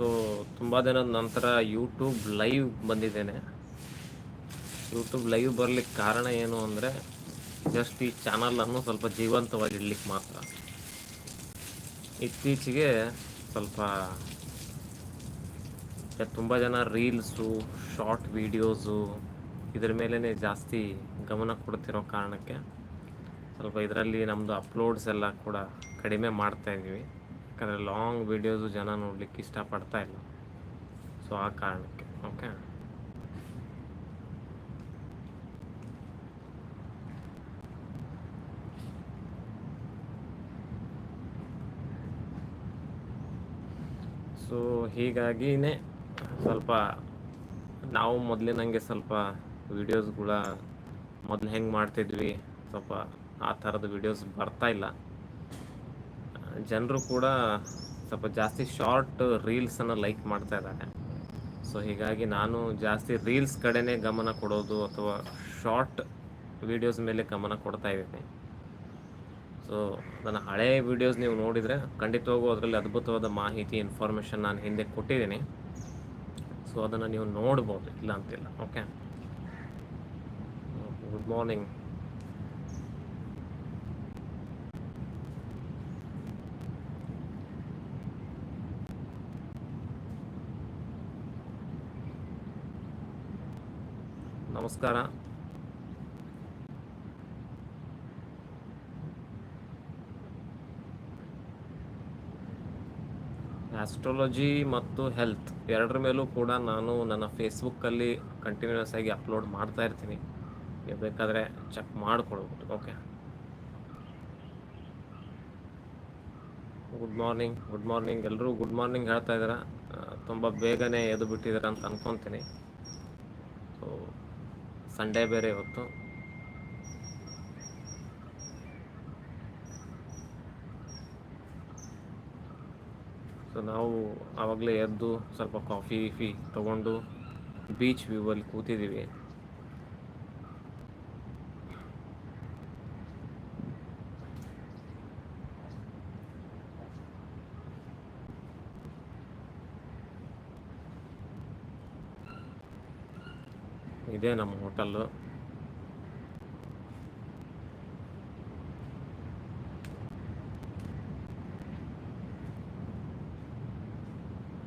So, ತುಂಬ ದಿನದ ನಂತರ ಯೂಟ್ಯೂಬ್ ಲೈವ್ ಬಂದಿದ್ದೇನೆ. ಯೂಟ್ಯೂಬ್ ಲೈವ್ ಬರಲಿಕ್ಕೆ ಕಾರಣ ಏನು ಅಂದರೆ ಜಸ್ಟ್ ಈ ಚಾನಲನ್ನು ಸ್ವಲ್ಪ ಜೀವಂತವಾಗಿಡ್ಲಿಕ್ಕೆ ಮಾತ್ರ. ಇತ್ತೀಚೆಗೆ ಸ್ವಲ್ಪ ತುಂಬ ಜನ ರೀಲ್ಸು ಶಾರ್ಟ್ ವೀಡಿಯೋಸು ಇದ್ರ ಮೇಲೇ ಜಾಸ್ತಿ ಗಮನ ಕೊಡ್ತಿರೋ ಕಾರಣಕ್ಕೆ ಸ್ವಲ್ಪ ಇದರಲ್ಲಿ ನಮ್ಮದು ಅಪ್ಲೋಡ್ಸ್ ಎಲ್ಲ ಕೂಡ ಕಡಿಮೆ ಮಾಡ್ತಾ ಇದ್ದೀವಿ ಯಾಕಂದರೆ ಲಾಂಗ್ ವೀಡಿಯೋಸು ಜನ ನೋಡಲಿಕ್ಕೆ ಇಷ್ಟಪಡ್ತಾ ಇಲ್ಲ. ಸೊ ಆ ಕಾರಣಕ್ಕೆ. ಓಕೆ ಸೊ ಹೀಗಾಗಿನೇ ಸ್ವಲ್ಪ ನಾವು ಮೊದಲಿನಂಗೆ ಸ್ವಲ್ಪ ವೀಡಿಯೋಸ್ಗಳ ಮೊದಲು ಹೆಂಗೆ ಮಾಡ್ತಿದ್ವಿ, ಸ್ವಲ್ಪ ಆ ಥರದ ವೀಡಿಯೋಸ್ ಬರ್ತಾ ಇಲ್ಲ. ಜನರು ಕೂಡ ಸ್ವಲ್ಪ ಜಾಸ್ತಿ ಶಾರ್ಟ್ ರೀಲ್ಸನ್ನು ಲೈಕ್ ಮಾಡ್ತಾ ಇದ್ದಾರೆ. ಸೊ ಹೀಗಾಗಿ ನಾನು ಜಾಸ್ತಿ ರೀಲ್ಸ್ ಕಡೆನೇ ಗಮನ ಕೊಡೋದು ಅಥವಾ ಶಾರ್ಟ್ ವೀಡಿಯೋಸ್ ಮೇಲೆ ಗಮನ ಕೊಡ್ತಾ ಇದ್ದೀನಿ. ಸೊ ನನ್ನ ಹಳೆಯ ವೀಡಿಯೋಸ್ ನೀವು ನೋಡಿದರೆ ಖಂಡಿತವಾಗೂ ಅದರಲ್ಲಿ ಅದ್ಭುತವಾದ ಮಾಹಿತಿ ಇನ್ಫಾರ್ಮೇಷನ್ ನಾನು ಹಿಂದೆ ಕೊಟ್ಟಿದ್ದೀನಿ. ಸೊ ಅದನ್ನು ನೀವು ನೋಡ್ಬೋದು, ಇಲ್ಲ ಅಂತಿಲ್ಲ ಓಕೆ ಗುಡ್ ಮಾರ್ನಿಂಗ್ ನಮಸ್ಕಾರ. ಆಸ್ಟ್ರಾಲಜಿ ಮತ್ತು ಹೆಲ್ತ್ ಎರಡರ ಮೇಲೂ ಕೂಡ ನಾನು ನನ್ನ ಫೇಸ್ಬುಕ್ಕಲ್ಲಿ ಕಂಟಿನ್ಯೂಸ್ ಆಗಿ ಅಪ್ಲೋಡ್ ಮಾಡ್ತಾ ಇರ್ತೀನಿ. ನೀವು ಬೇಕಾದರೆ ಚೆಕ್ ಮಾಡ್ಕೊಳ್ಬೋದು. Okay good morning good morning ಎಲ್ಲರೂ ಗುಡ್ ಮಾರ್ನಿಂಗ್ ಹೇಳ್ತಾ ಇದ್ದೀರಾ? ತುಂಬ ಬೇಗನೆ ಎದ್ದು ಬಿಟ್ಟಿದ್ದೀರಾ ಅಂತ ಅನ್ಕೊತೀನಿ. ಸೊ ಸಂಡೇ ಬೇರೆ ಇವತ್ತು. ಸೊ ನಾವು ಆವಾಗಲೇ ಎದ್ದು ಸ್ವಲ್ಪ ಕಾಫಿ ಗೀಫಿ ತೊಗೊಂಡು ಬೀಚ್ ವ್ಯೂವಲ್ಲಿ ಕೂತಿದ್ದೀವಿ. ಇದೇ ನಮ್ಮ ಹೋಟೆಲ್ಲು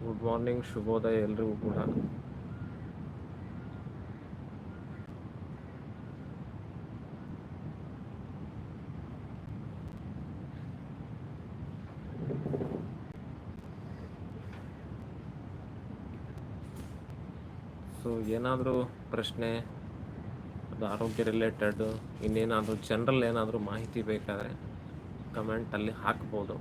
ಗುಡ್ ಮಾರ್ನಿಂಗ್ ಶುಭೋದಯ ಎಲ್ರಿಗೂ ಕೂಡ. ಸೊ ಏನಾದರೂ ಪ್ರಶ್ನೆ, ಅದು ಆರೋಗ್ಯ ರಿಲೇಟೆಡ್ ಇನ್ನೇನಾದರೂ ಜನರಲ್ ಏನಾದರೂ ಮಾಹಿತಿ ಬೇಕಾದರೆ ಕಮೆಂಟಲ್ಲಿ ಹಾಕ್ಬೋದು.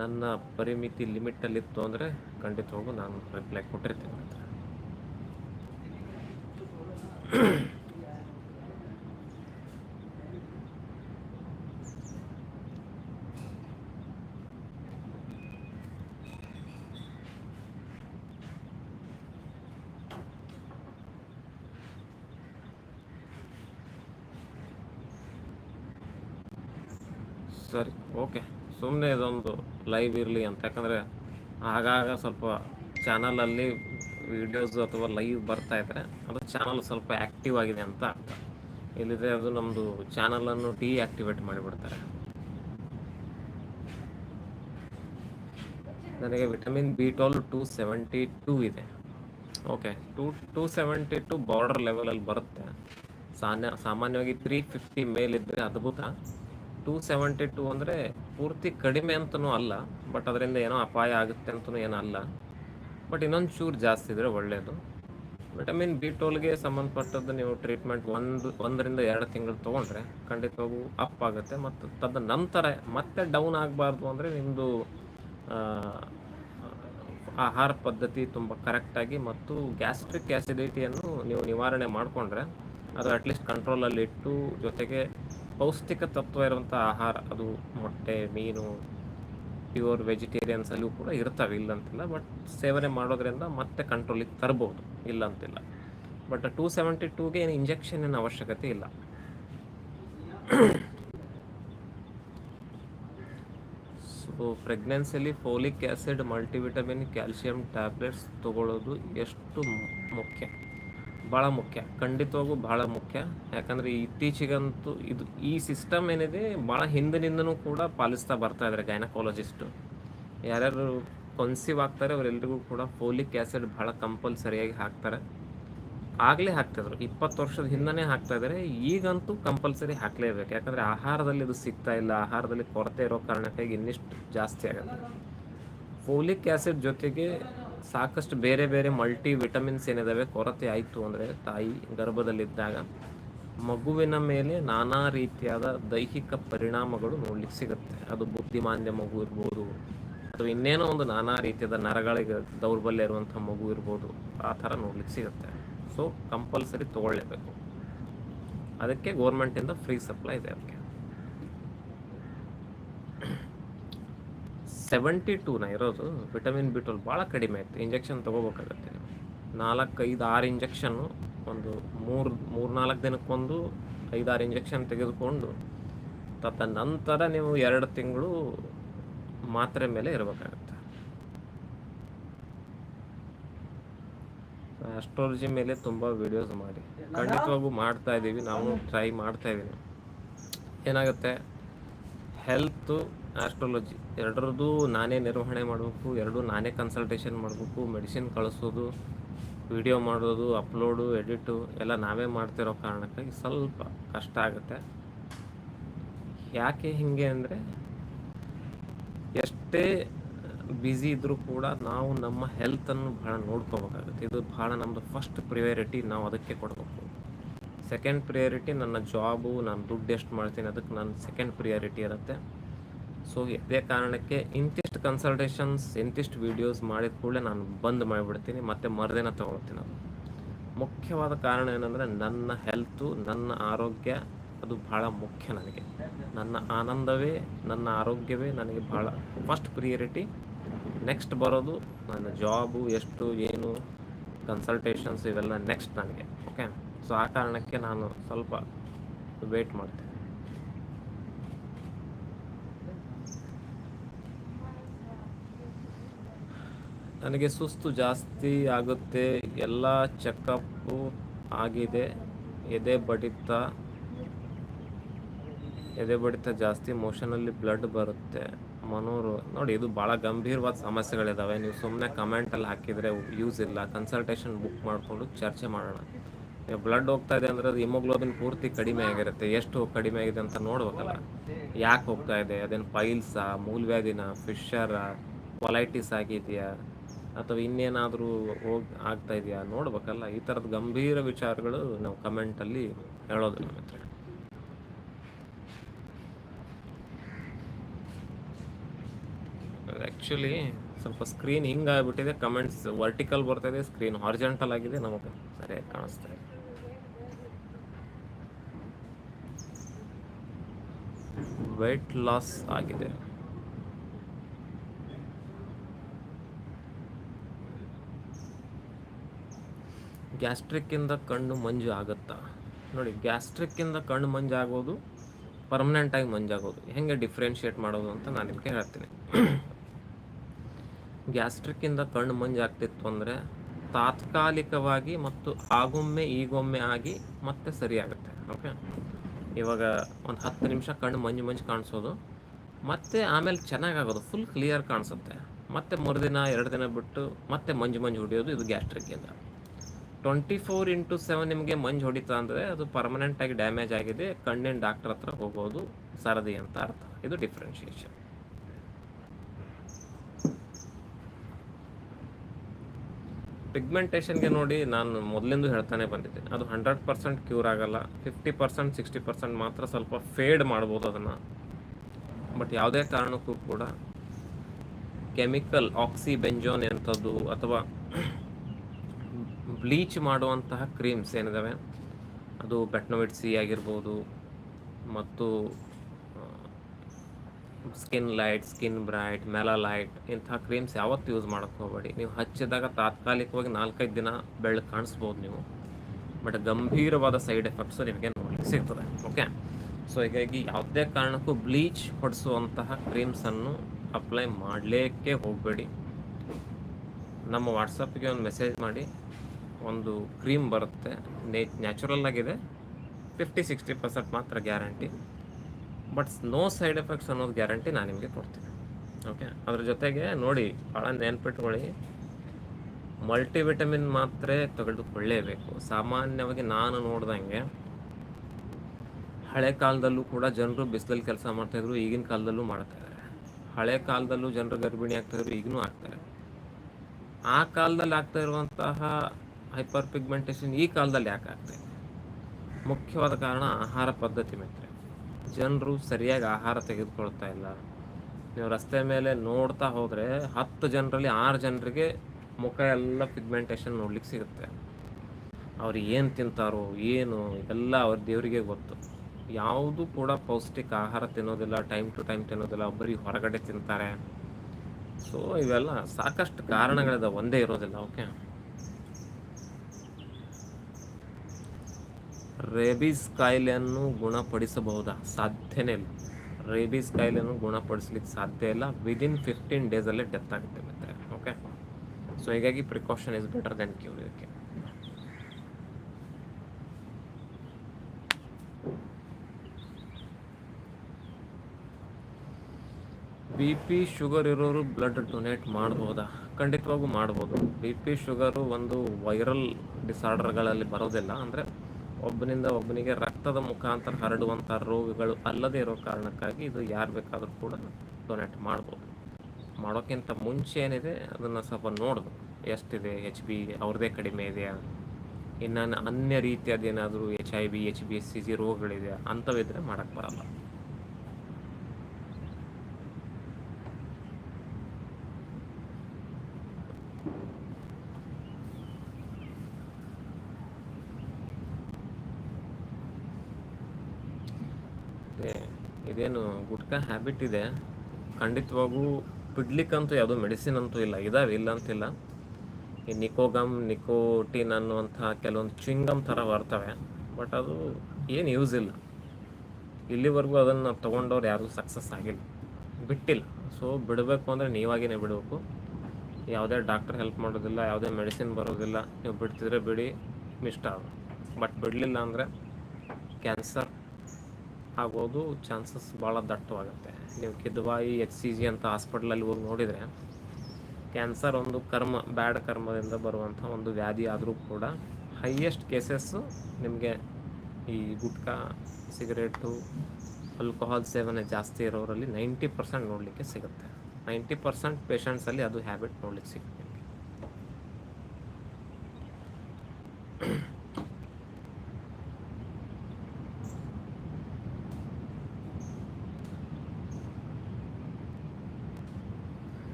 ನನ್ನ ಪರಿಮಿತಿ ಲಿಮಿಟಲ್ಲಿತ್ತು ಅಂದರೆ ಖಂಡಿತವಾಗೂ ನಾನು ರಿಪ್ಲೈ ಕೊಟ್ಟಿರ್ತೀನಿ ಸರಿ, ಓಕೆ. ಸುಮ್ಮನೆ ಇದೊಂದು ಲೈವ್ ಇರಲಿ ಅಂತ. ಯಾಕಂದರೆ ಆಗಾಗ ಸ್ವಲ್ಪ ಚಾನಲಲ್ಲಿ ವಿಡಿಯೋಸ್ ಅಥವಾ ಲೈವ್ ಬರ್ತಾ ಇದ್ದರೆ ಅದು ಚಾನಲ್ ಸ್ವಲ್ಪ ಆ್ಯಕ್ಟಿವ್ ಆಗಿದೆ ಅಂತ ಅರ್ಥ. ಇಲ್ಲಿದ್ರೆ ಅದು ನಮ್ಮದು ಚಾನಲನ್ನು ಡಿಆಕ್ಟಿವೇಟ್ ಮಾಡಿಬಿಡ್ತಾರೆ. ನನಗೆ vitamin B twelve two seventy two ಇದೆ. Okay, two two seventy two border ಲೆವೆಲಲ್ಲಿ ಬರುತ್ತೆ. ಸಾನ್ಯ, ಸಾಮಾನ್ಯವಾಗಿ ತ್ರೀ ಫಿಫ್ಟಿ ಮೇಲಿದ್ದರೆ ಅದ್ಭುತ. ಟೂ ಸೆವೆಂಟಿ ಟೂ ಅಂದರೆ ಪೂರ್ತಿ ಕಡಿಮೆ ಅಂತನೂ ಅಲ್ಲ ಬಟ್ ಅದರಿಂದ ಏನೋ ಅಪಾಯ ಆಗುತ್ತೆ ಅಂತಲೂ ಏನೂ ಅಲ್ಲ. ಬಟ್ ಇನ್ನೊಂದು ಚೂರು ಜಾಸ್ತಿ ಇದ್ದರೆ ಒಳ್ಳೆಯದು ವಿಟಮಿನ್ ಬಿ ಟೋಲ್ಗೆ ಸಂಬಂಧಪಟ್ಟದ್ದು ನೀವು ಟ್ರೀಟ್ಮೆಂಟ್ ಒಂದು, ಒಂದರಿಂದ ಎರಡು ತಿಂಗಳು ತೊಗೊಂಡ್ರೆ ಖಂಡಿತವಾಗೂ ಅಪ್ ಆಗುತ್ತೆ. ಮತ್ತು ತದ ನಂತರ ಮತ್ತೆ ಡೌನ್ ಆಗಬಾರ್ದು ಅಂದರೆ ನಿಮ್ಮದು ಆಹಾರ ಪದ್ಧತಿ ತುಂಬ ಕರೆಕ್ಟಾಗಿ ಮತ್ತು ಗ್ಯಾಸ್ಟ್ರಿಕ್ ಆ್ಯಸಿಡಿಟಿಯನ್ನು ನೀವು ನಿವಾರಣೆ ಮಾಡಿಕೊಂಡ್ರೆ ಅದು ಅಟ್ಲೀಸ್ಟ್ ಕಂಟ್ರೋಲಲ್ಲಿ ಇಟ್ಟು ಜೊತೆಗೆ ಪೌಷ್ಟಿಕ ತತ್ವ ಇರುವಂಥ ಆಹಾರ, ಅದು ಮೊಟ್ಟೆ, ಮೀನು ಪ್ಯೂರ್ ವೆಜಿಟೇರಿಯನ್ಸ್ ಅಲ್ಲೂ ಕೂಡ ಇರ್ತವೆ ಇಲ್ಲ ಅಂತಿಲ್ಲ ಬಟ್ ಸೇವನೆ ಮಾಡೋದ್ರಿಂದ ಮತ್ತೆ ಕಂಟ್ರೋಲಿಗೆ ತರ್ಬೋದು, ಇಲ್ಲಂತಿಲ್ಲ. ಬಟ್ ಟೂ ಸೆವೆಂಟಿ ಟೂಗೆ ಏನು ಇಂಜೆಕ್ಷನ್ ಅವಶ್ಯಕತೆ ಇಲ್ಲ. So ಪ್ರೆಗ್ನೆನ್ಸಿಯಲ್ಲಿ folic acid multivitamin calcium tablets ತಗೊಳ್ಳೋದು ಎಷ್ಟು ಮುಖ್ಯ? ಭಾಳ ಮುಖ್ಯ, ಖಂಡಿತವಾಗೂ ಭಾಳ ಮುಖ್ಯ. ಯಾಕಂದರೆ ಇತ್ತೀಚೆಗಂತೂ ಇದು ಈ ಸಿಸ್ಟಮ್ ಏನಿದೆ ಭಾಳ ಹಿಂದಿನಿಂದನೂ ಕೂಡ ಪಾಲಿಸ್ತಾ ಬರ್ತಾ ಇದ್ದಾರೆ ಗೈನಕಾಲಜಿಸ್ಟು. ಯಾರ್ಯಾರು ಕೊನ್ಸಿವ್ ಆಗ್ತಾರೆ ಅವರೆಲ್ಲರಿಗೂ ಕೂಡ ಫೋಲಿಕ್ ಆ್ಯಸಿಡ್ ಭಾಳ ಕಂಪಲ್ಸರಿಯಾಗಿ ಹಾಕ್ತಾರೆ. ಆಗಲೇ ಹಾಕ್ತಿದ್ರು, ಇಪ್ಪತ್ತು ವರ್ಷದ ಹಿಂದನೇ ಹಾಕ್ತಾ ಇದ್ದಾರೆ ಈಗಂತೂ ಕಂಪಲ್ಸರಿ ಹಾಕಲೇಬೇಕು. ಯಾಕಂದರೆ ಆಹಾರದಲ್ಲಿ ಇದು ಸಿಗ್ತಾ ಇಲ್ಲ, ಆಹಾರದಲ್ಲಿ ಕೊರತೆ ಇರೋ ಕಾರಣಕ್ಕಾಗಿ ಇನ್ನಿಷ್ಟು ಜಾಸ್ತಿ ಆಗುತ್ತೆ ಫೋಲಿಕ್ ಆ್ಯಸಿಡ್ ಜೊತೆಗೆ ಸಾಕಷ್ಟು ಬೇರೆ ಬೇರೆ ಮಲ್ಟಿ ವಿಟಮಿನ್ಸ್ ಏನಿದಾವೆ, ಕೊರತೆ ಆಯಿತು ಅಂದರೆ ತಾಯಿ ಗರ್ಭದಲ್ಲಿದ್ದಾಗ ಮಗುವಿನ ಮೇಲೆ ನಾನಾ ರೀತಿಯಾದ ದೈಹಿಕ ಪರಿಣಾಮಗಳು ನೋಡ್ಲಿಕ್ಕೆ ಸಿಗುತ್ತೆ. ಅದು ಬುದ್ಧಿಮಾಂದ್ಯ ಮಗು ಇರ್ಬೋದು ಅಥವಾ ಇನ್ನೇನೋ ಒಂದು ನಾನಾ ರೀತಿಯಾದ ನರಗಳಿಗೆ ದೌರ್ಬಲ್ಯ ಇರುವಂಥ ಮಗು ಇರ್ಬೋದು, ಆ ಥರ ನೋಡ್ಲಿಕ್ಕೆ ಸಿಗುತ್ತೆ. ಸೊ ಕಂಪಲ್ಸರಿ ತೊಗೊಳ್ಳೇಬೇಕು. ಅದಕ್ಕೆ ಗೌರ್ಮೆಂಟಿಂದ ಫ್ರೀ ಸಪ್ಲೈ ಇದೆ ಅದಕ್ಕೆ ಸೆವೆಂಟಿ ಟೂನ ಇರೋದು ವಿಟಮಿನ್ ಬಿ ಟ್ವೆಲ್ ಭಾಳ ಕಡಿಮೆ ಆಯಿತು. ಇಂಜೆಕ್ಷನ್ ತೊಗೋಬೇಕಾಗತ್ತೆ ನೀವು. ನಾಲ್ಕು ಐದು ಆರು ಇಂಜೆಕ್ಷನ್ನು ಒಂದು ಮೂರು ಮೂರು ನಾಲ್ಕು ದಿನಕ್ಕೊಂದು ಐದಾರು ಇಂಜೆಕ್ಷನ್ ತೆಗೆದುಕೊಂಡು ತದ ನಂತರ ನೀವು ಎರಡು ತಿಂಗಳು ಮಾತ್ರೆ ಮೇಲೆ ಇರಬೇಕಾಗತ್ತೆ. ಆಸ್ಟ್ರಾಲಜಿ ಮೇಲೆ ತುಂಬ ವಿಡಿಯೋಸ್ ಮಾಡಿ. ಖಂಡಿತವಾಗೂ ಮಾಡ್ತಾ ಇದ್ದೀವಿ. ನಾವು ಟ್ರೈ ಮಾಡ್ತಾ ಇದ್ದೀವಿ. ಏನಾಗುತ್ತೆ? ಹೆಲ್ತು ಆಸ್ಟ್ರಾಲಜಿ ಎರಡರದ್ದು ನಾನೇ ನಿರ್ವಹಣೆ ಮಾಡಬೇಕು, ಎರಡೂ ನಾನೇ ಕನ್ಸಲ್ಟೇಷನ್ ಮಾಡಬೇಕು ಮೆಡಿಸಿನ್ ಕಳಿಸೋದು ವಿಡಿಯೋ ಮಾಡೋದು ಅಪ್ಲೋಡು ಎಡಿಟು ಎಲ್ಲ ನಾವೇ ಮಾಡ್ತಿರೋ ಕಾರಣಕ್ಕಾಗಿ ಸ್ವಲ್ಪ ಕಷ್ಟ ಆಗುತ್ತೆ. ಯಾಕೆ ಹೀಗೆ ಅಂದರೆ, ಎಷ್ಟೇ ಬ್ಯುಸಿ ಇದ್ದರೂ ಕೂಡ ನಾವು ನಮ್ಮ ಹೆಲ್ತನ್ನು ಭಾಳ ನೋಡ್ಕೋಬೇಕಾಗುತ್ತೆ. ಇದು ಭಾಳ ನಮ್ಮದು ಫಸ್ಟ್ ಪ್ರಿಯಾರಿಟಿ ನಾವು ಅದಕ್ಕೆ ಕೊಡಬೇಕು. ಸೆಕೆಂಡ್ ಪ್ರಿಯಾರಿಟಿ ನನ್ನ ಜಾಬು ನಾನು ದುಡ್ಡು ಎಷ್ಟು ಮಾಡ್ತೀನಿ, ಅದಕ್ಕೆ ನನ್ನ ಸೆಕೆಂಡ್ ಪ್ರಿಯಾರಿಟಿ ಇರುತ್ತೆ. ಸೊ ಇದೇ ಕಾರಣಕ್ಕೆ ಇಂತಿಷ್ಟು ಕನ್ಸಲ್ಟೇಷನ್ಸ್ ಇಂತಿಷ್ಟು ವೀಡಿಯೋಸ್ ಮಾಡಿದ ಕೂಡಲೇ ನಾನು ಬಂದ್ ಮಾಡಿಬಿಡ್ತೀನಿ, ಮತ್ತು ಮರದೇನ ತೊಗೊಳ್ತೀನಿ ಅದು. ಮುಖ್ಯವಾದ ಕಾರಣ ಏನಂದರೆ ನನ್ನ ಹೆಲ್ತು ನನ್ನ ಆರೋಗ್ಯ ಅದು ಭಾಳ ಮುಖ್ಯ ನನಗೆ. ನನ್ನ ಆನಂದವೇ, ನನ್ನ ಆರೋಗ್ಯವೇ ನನಗೆ ಭಾಳ ಫಸ್ಟ್ ಪ್ರಿಯರಿಟಿ ನೆಕ್ಸ್ಟ್ ಬರೋದು ನನ್ನ ಜಾಬು ಎಷ್ಟು, ಏನು ಕನ್ಸಲ್ಟೇಷನ್ಸ್ ಇವೆಲ್ಲ ನೆಕ್ಸ್ಟ್ ನನಗೆ ಓಕೆ ಸೊ ಆ ಕಾರಣಕ್ಕೆ ನಾನು ಸ್ವಲ್ಪ ವೇಟ್ ಮಾಡ್ತೀನಿ. ನನಗೆ ಸುಸ್ತು ಜಾಸ್ತಿ ಆಗುತ್ತೆ. ಎಲ್ಲ ಚೆಕಪ್ಪು ಆಗಿದೆ. ಎದೆ ಬಡಿತ ಎದೆ ಬಡಿತ ಜಾಸ್ತಿ, ಮೋಷನಲ್ಲಿ ಬ್ಲಡ್ ಬರುತ್ತೆ. ಮನೋರು, ನೋಡಿ ಇದು ಭಾಳ ಗಂಭೀರವಾದ ಸಮಸ್ಯೆಗಳಿದ್ದಾವೆ ನೀವು ಸುಮ್ಮನೆ ಕಮೆಂಟಲ್ಲಿ ಹಾಕಿದರೆ ಯೂಸ್ ಇಲ್ಲ. ಕನ್ಸಲ್ಟೇಷನ್ ಬುಕ್ ಮಾಡಿಕೊಂಡು ಚರ್ಚೆ ಮಾಡೋಣ. ಬ್ಲಡ್ ಹೋಗ್ತಾ ಇದೆ ಅಂದರೆ ಅದು ಹಿಮೋಗ್ಲೋಬಿನ್ ಪೂರ್ತಿ ಕಡಿಮೆ ಆಗಿರುತ್ತೆ. ಎಷ್ಟು ಕಡಿಮೆ ಆಗಿದೆ ಅಂತ ನೋಡ್ಬೇಕಲ್ಲ. ಯಾಕೆ ಹೋಗ್ತಾ ಇದೆ? ಅದೇನು ಪೈಲ್ಸಾ ಮೂಲವ್ಯಾಧಿನ? ಫಿಶರ ಕೊಲೈಟಿಸ್ ಆಗಿದೆಯಾ? ಅಥವಾ ಇನ್ನೇನಾದರೂ ಹೋಗ್ ಆಗ್ತಾ ಇದೆಯಾ ನೋಡ್ಬೇಕಲ್ಲ. ಈ ಥರದ ಗಂಭೀರ ವಿಚಾರಗಳು ನಾವು ಕಮೆಂಟಲ್ಲಿ ಹೇಳೋದು ನಮ್ಮ ಹತ್ರ. ಆ್ಯಕ್ಚುಲಿ ಸ್ವಲ್ಪ ಸ್ಕ್ರೀನ್ ಹಿಂಗಾಗ್ಬಿಟ್ಟಿದೆ ಕಮೆಂಟ್ಸ್ ವರ್ಟಿಕಲ್ ಬರ್ತಾ ಇದೆ ಸ್ಕ್ರೀನ್ ಹಾರ್ಜೆಂಟಲ್ ಆಗಿದೆ, ನಮಗೆ ಸರಿಯಾಗಿ ಕಾಣಿಸ್ತಾ ಇದೆ. ವೆಯ್ಟ್ ಲಾಸ್ ಆಗಿದೆ. ಗ್ಯಾಸ್ಟ್ರಿಕ್ಕಿಂದ ಕಣ್ಣು ಮಂಜು ಆಗುತ್ತಾ? ನೋಡಿ, ಗ್ಯಾಸ್ಟ್ರಿಕ್ಕಿಂದ ಕಣ್ಣು ಮಂಜು ಆಗೋದು ಪರ್ಮನೆಂಟಾಗಿ ಮಂಜಾಗೋದು. ಹೆಂಗೆ ಡಿಫ್ರೆನ್ಷಿಯೇಟ್ ಮಾಡೋದು ಅಂತ ನಾನು ನಿಮಗೆ ಹೇಳ್ತೀನಿ. ಗ್ಯಾಸ್ಟ್ರಿಕ್ಕಿಂದ ಕಣ್ಣು ಮಂಜು ಆಗ್ತಿತ್ತು ಅಂದರೆ ತಾತ್ಕಾಲಿಕವಾಗಿ ಮತ್ತು ಆಗೊಮ್ಮೆ ಈಗೊಮ್ಮೆ ಆಗಿ ಮತ್ತೆ ಸರಿಯಾಗುತ್ತೆ. ಓಕೆ ಇವಾಗ ಒಂದು ಹತ್ತು ನಿಮಿಷ ಕಣ್ಣು ಮಂಜು ಮಂಜು ಕಾಣಿಸೋದು. ಮತ್ತೆ ಆಮೇಲೆ ಚೆನ್ನಾಗಾಗೋದು ಫುಲ್ ಕ್ಲಿಯರ್ ಕಾಣಿಸುತ್ತೆ. ಮತ್ತೆ ಮರುದಿನ ಎರಡು ದಿನ ಬಿಟ್ಟು ಮತ್ತೆ ಮಂಜು ಮಂಜು ಹೊಡಿಯೋದು ಇದು ಗ್ಯಾಸ್ಟ್ರಿಕ್ಕಿಂದ. ಟ್ವೆಂಟಿ ಫೋರ್ ಇಂಟು ಸೆವೆನ್ ನಿಮಗೆ ಮಂಜು ಹೊಡಿತಾ ಅಂದರೆ ಅದು ಪರ್ಮನೆಂಟ್ ಆಗಿ ಡ್ಯಾಮೇಜ್ ಆಗಿದೆ, ಕಣ್ಣಿನ ಡಾಕ್ಟರ್ ಹತ್ರ ಹೋಗೋದು ಸರದಿ ಅಂತ ಅರ್ಥ. ಇದು ಡಿಫ್ರೆನ್ಷಿಯೇಷನ್ ಪಿಗ್ಮೆಂಟೇಷನ್ಗೆ ನೋಡಿ ನಾನು ಮೊದಲಿಂದ ಹೇಳ್ತಾನೆ ಬಂದಿದ್ದೆ ಅದು ಹಂಡ್ರೆಡ್ ಪರ್ಸೆಂಟ್ ಕ್ಯೂರ್ ಆಗಲ್ಲ. ಫಿಫ್ಟಿ ಪರ್ಸೆಂಟ್ ಸಿಕ್ಸ್ಟಿ ಪರ್ಸೆಂಟ್ ಮಾತ್ರ ಸ್ವಲ್ಪ ಫೇಡ್ ಮಾಡ್ಬೋದು ಅದನ್ನು. ಬಟ್ ಯಾವುದೇ ಕಾರಣಕ್ಕೂ ಕೂಡ ಕೆಮಿಕಲ್ ಆಕ್ಸಿಬೆಂಜೋನ್ ಎಂಥದ್ದು ಅಥವಾ ಬ್ಲೀಚ್ ಮಾಡುವಂತಹ ಕ್ರೀಮ್ಸ್ ಏನಿದಾವೆ? ಅದು ಬೆಟ್ನೋವಿಟ್ ಸಿ ಆಗಿರ್ಬೋದು, ಮತ್ತು skin light skin bright Melalite ಇಂತಹ ಕ್ರೀಮ್ಸ್ ಯಾವತ್ತು ಯೂಸ್ ಮಾಡೋಕ್ಕೆ ಹೋಗಬೇಡಿ. ನೀವು ಹಚ್ಚಿದಾಗ ತಾತ್ಕಾಲಿಕವಾಗಿ ನಾಲ್ಕೈದು ದಿನ ಬೆಳ್ಳಿ ಕಾಣಿಸ್ಬೋದು ನೀವು. ಬಟ್ ಗಂಭೀರವಾದ ಸೈಡ್ ಎಫೆಕ್ಟ್ಸು ನಿಮಗೆ ನೋಡಲಿಕ್ಕೆ ಸಿಗ್ತದೆ. ಓಕೆ? ಸೊ, ಹೀಗಾಗಿ ಯಾವುದೇ ಕಾರಣಕ್ಕೂ ಬ್ಲೀಚ್ ಹೊಡಿಸುವಂತಹ ಕ್ರೀಮ್ಸನ್ನು ಅಪ್ಲೈ ಮಾಡಲಿಕ್ಕೆ ಹೋಗಬೇಡಿ. ನಮ್ಮ ವಾಟ್ಸಪ್ಗೆ ಒಂದು ಮೆಸೇಜ್ ಮಾಡಿ. ಒಂದು ಕ್ರೀಮ್ ಬರುತ್ತೆ. ನೇ, ನ್ಯಾಚುರಲ್ ಆಗಿದೆ. ಫಿಫ್ಟಿ, ಸಿಕ್ಸ್ಟಿ ಪರ್ಸೆಂಟ್ ಮಾತ್ರ guarantee. But no side effects ಅನ್ನೋದು ಗ್ಯಾರಂಟಿ ನಾನು ನಿಮಗೆ ಕೊಡ್ತೀನಿ. ಓಕೆ? ಅದ್ರ ಜೊತೆಗೆ ನೋಡಿ, ಭಾಳ ನೆನ್ಪಿಟ್ಕೊಳ್ಳಿ. ಮಲ್ಟಿವಿಟಮಿನ್ ಮಾತ್ರೆ ತೆಗೆದುಕೊಳ್ಳೇಬೇಕು. ಸಾಮಾನ್ಯವಾಗಿ ನಾನು ನೋಡ್ದಂಗೆ ಹಳೆ ಕಾಲದಲ್ಲೂ ಕೂಡ ಜನರು ಬಿಸಿಲಲ್ಲಿ ಕೆಲಸ ಮಾಡ್ತಾಯಿದ್ರು ಈಗಿನ ಕಾಲದಲ್ಲೂ ಮಾಡ್ತಾಯಿದ್ದಾರೆ ಹಳೆ ಕಾಲದಲ್ಲೂ ಜನರು ಗರ್ಭಿಣಿ ಆಗ್ತಾಯಿದ್ರು ಈಗಲೂ ಆಗ್ತಾರೆ ಆ ಕಾಲದಲ್ಲಿ ಆಗ್ತಾ ಇರುವಂತಹ ಹೈಪರ್ ಪಿಗ್ಮೆಂಟೇಷನ್ ಈ ಕಾಲದಲ್ಲಿ ಯಾಕೆ ಮುಖ್ಯವಾದ ಕಾರಣ ಆಹಾರ ಪದ್ಧತಿ ಮಿತ್ರ. ಜನರು ಸರಿಯಾಗಿ ಆಹಾರ ತೆಗೆದುಕೊಳ್ತಾ ಇಲ್ಲ. ನೀವು ರಸ್ತೆ ಮೇಲೆ ನೋಡ್ತಾ ಹೋದರೆ ಹತ್ತು ಜನರಲ್ಲಿ ಆರು ಜನರಿಗೆ ಮುಖ ಎಲ್ಲ ಪಿಗ್ಮೆಂಟೇಷನ್ ನೋಡ್ಲಿಕ್ಕೆ ಸಿಗುತ್ತೆ. ಅವ್ರು ಏನು ತಿಂತಾರೋ, ಏನು, ಇದೆಲ್ಲ ಅವ್ರ ದೇವರಿಗೆ ಗೊತ್ತು. ಯಾವುದು ಕೂಡ ಪೌಷ್ಟಿಕ ಆಹಾರ ತಿನ್ನೋದಿಲ್ಲ, ಟೈಮ್ ಟು ಟೈಮ್ ತಿನ್ನೋದಿಲ್ಲ ಒಬ್ಬರಿಗೆ ಹೊರಗಡೆ ತಿಂತಾರೆ. ಸೊ ಇವೆಲ್ಲ ಸಾಕಷ್ಟು ಕಾರಣಗಳಿದೆ ಒಂದೇ ಇರೋದಿಲ್ಲ, ಓಕೆ? ರೇಬೀಸ್ ಕಾಯಿಲೆಯನ್ನು ಗುಣಪಡಿಸಬಹುದಾ? ಸಾಧ್ಯನೇ ಇಲ್ಲ. ರೇಬಿಸ್ ಕಾಯಿಲೆಯನ್ನು ಗುಣಪಡಿಸ್ಲಿಕ್ಕೆ ಸಾಧ್ಯ ಇಲ್ಲ. ವಿದಿನ್ ಫಿಫ್ಟೀನ್ ಡೇಸಲ್ಲೇ ಡೆತ್ ಆಗುತ್ತೆ ಮತ್ತೆ ಓಕೆ ಸೊ ಹೀಗಾಗಿ precaution is better than cure ಇದಕ್ಕೆ. ಬಿ ಪಿ ಶುಗರ್ ಇರೋರು ಬ್ಲಡ್ ಡೊನೇಟ್ ಮಾಡ್ಬೋದಾ ಖಂಡಿತವಾಗೂ ಮಾಡ್ಬೋದು. ಬಿ ಪಿ ಶುಗರು ಒಂದು ವೈರಲ್ ಡಿಸಾರ್ಡರ್ಗಳಲ್ಲಿ ಬರೋದಿಲ್ಲ. ಅಂದರೆ ಒಬ್ಬನಿಂದ ಒಬ್ಬನಿಗೆ ರಕ್ತದ ಮುಖಾಂತರ ಹರಡುವಂಥ ರೋಗಗಳು ಅಲ್ಲದೇ ಇರೋ ಕಾರಣಕ್ಕಾಗಿ ಇದು ಯಾರು ಬೇಕಾದರೂ ಕೂಡ ಡೊನೇಟ್ ಮಾಡ್ಬೋದು. ಮಾಡೋಕ್ಕಿಂತ ಮುಂಚೆ ಏನಿದೆ, ಅದನ್ನು ಸ್ವಲ್ಪ ನೋಡೋದು ಎಷ್ಟಿದೆ ಎಚ್ ಬಿ ಅವ್ರದ್ದೇ ಕಡಿಮೆ ಇದೆಯಾ? ಇನ್ನು ಅನ್ಯ ರೀತಿಯಾದ ಏನಾದರೂ H I B H B S C G ರೋಗಗಳಿದೆಯಾ? ಅಂಥವಿದ್ರೆ ಮಾಡೋಕ್ಕೆ ಬರಲ್ಲ ಮತ್ತೆ ಇದೇನು ಹ್ಯಾಬಿಟ್ ಇದೆ. ಖಂಡಿತವಾಗೂ ಬಿಡ್ಲಿಕ್ಕಂತೂ ಯಾವುದೋ ಮೆಡಿಸಿನ್ ಅಂತೂ ಇಲ್ಲ, ಇದಾವೆ, ಇಲ್ಲ ಅಂತಿಲ್ಲ. ಈ ನಿಕೋಗಮ್ ನಿಕೋಟಿನ್ ಅನ್ನುವಂಥ ಕೆಲವೊಂದು ಚಿಂಗಮ್ ಥರ ಬರ್ತವೆ. ಬಟ್ ಅದು ಏನು ಯೂಸ್ ಇಲ್ಲ. ಇಲ್ಲಿವರೆಗೂ ಅದನ್ನು ತೊಗೊಂಡವ್ರು ಯಾರೂ ಸಕ್ಸಸ್ ಆಗಿಲ್ಲ. ಬಿಟ್ಟಿಲ್ಲ. ಸೊ ಬಿಡಬೇಕು ಅಂದರೆ ನೀವಾಗಿನೇ ಬಿಡಬೇಕು. ಯಾವುದೇ ಡಾಕ್ಟರ್ ಹೆಲ್ಪ್ ಮಾಡೋದಿಲ್ಲ, ಯಾವುದೇ ಮೆಡಿಸಿನ್ ಬರೋದಿಲ್ಲ. ನೀವು ಬಿಡ್ತಿದ್ರೆ ಬಿಡಿ ಮಿಷ್ಟ ಅದು ಬಟ್ ಬಿಡಲಿಲ್ಲ ಅಂದರೆ ಕ್ಯಾನ್ಸರ್ ಆಗೋದು ಚಾನ್ಸಸ್ ಭಾಳ ದಟ್ಟವಾಗುತ್ತೆ. ನೀವು ಕಿದ್ವಾಯಿ ಎಚ್ ಸಿ ಜಿ ಅಂತ ಹಾಸ್ಪಿಟ್ಲಲ್ಲಿ ಹೋಗಿ ನೋಡಿದರೆ ಕ್ಯಾನ್ಸರ್ ಒಂದು ಕರ್ಮ ಬ್ಯಾಡ್ ಕರ್ಮದಿಂದ ಬರುವಂಥ ಒಂದು ವ್ಯಾಧಿ ಆದರೂ ಕೂಡ ಹೈಯೆಸ್ಟ್ ಕೇಸಸ್ಸು ನಿಮಗೆ ಈ ಗುಟ್ಕಾ ಸಿಗರೇಟು ಆಲ್ಕೋಹಾಲ್ ಸೇವನೆ ಜಾಸ್ತಿ ಇರೋರಲ್ಲಿ ನೈಂಟಿ ಪರ್ಸೆಂಟ್ ನೋಡಲಿಕ್ಕೆ ಸಿಗುತ್ತೆ. ನೈಂಟಿ ಪರ್ಸೆಂಟ್ ಪೇಷಂಟ್ಸಲ್ಲಿ ಅದು ಹ್ಯಾಬಿಟ್ ನೋಡಲಿಕ್ಕೆ ಸಿಗುತ್ತೆ ನಿಮಗೆ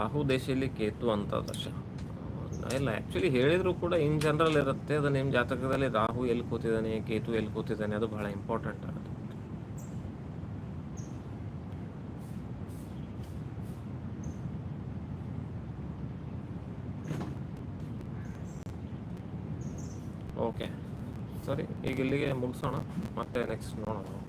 ರಾಹು ದೇಶದಲ್ಲಿ ಕೇತು ಅಂತ ದರ್ಶ ಇಲ್ಲ ಆ್ಯಕ್ಚುಲಿ ಹೇಳಿದ್ರು ಕೂಡ ಇನ್ ಜನರಲ್ ಇರುತ್ತೆ. ಅದು ನಿಮ್ಮ ಜಾತಕದಲ್ಲಿ ರಾಹು ಎಲ್ಲಿ ಕೂತಿದ್ದಾನೆ, ಕೇತು ಎಲ್ಲಿ ಕೂತಿದ್ದಾನೆ, ಅದು ಬಹಳ ಇಂಪಾರ್ಟೆಂಟ್ ಆಗುತ್ತೆ. ಓಕೆ ಸರಿ, ಈಗ ಇಲ್ಲಿಗೆ ಮುಗಿಸೋಣ. ಮತ್ತೆ ನೆಕ್ಸ್ಟ್ ನೋಡೋಣ.